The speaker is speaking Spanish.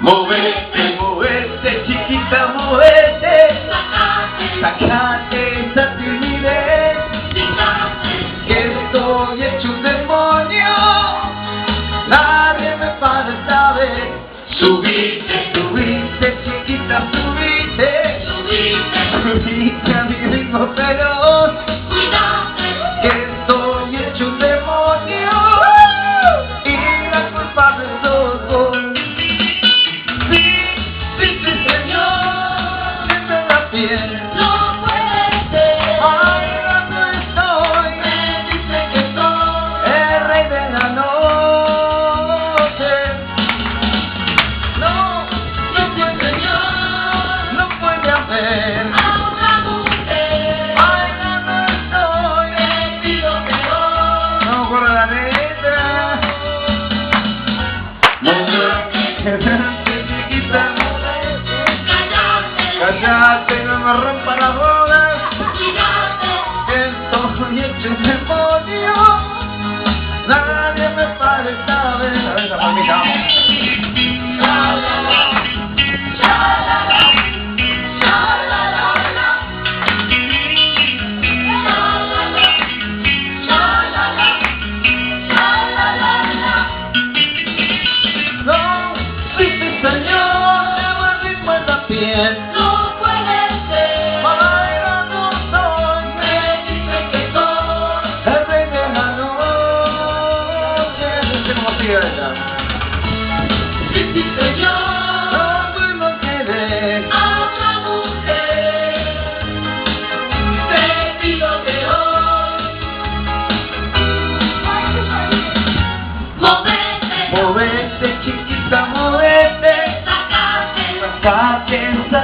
Movete, movete, chiquita, movete. Sacate esa timidez. Que estoy hecho un demonio. Nadie me para esta vez. Subite, subite, chiquita, subite. Subite, subite a mi ritmo, pero. Callate, no me rompa las bolas. Que estoy hecho un demonio. Nadie me pare esta vez. A ver, esa palmita, vamos. No, sí, sí, señor, llevo el ritmo No sé cómo sigue ella. No duermo querer. Movete, chiquita, movete. Sacate esa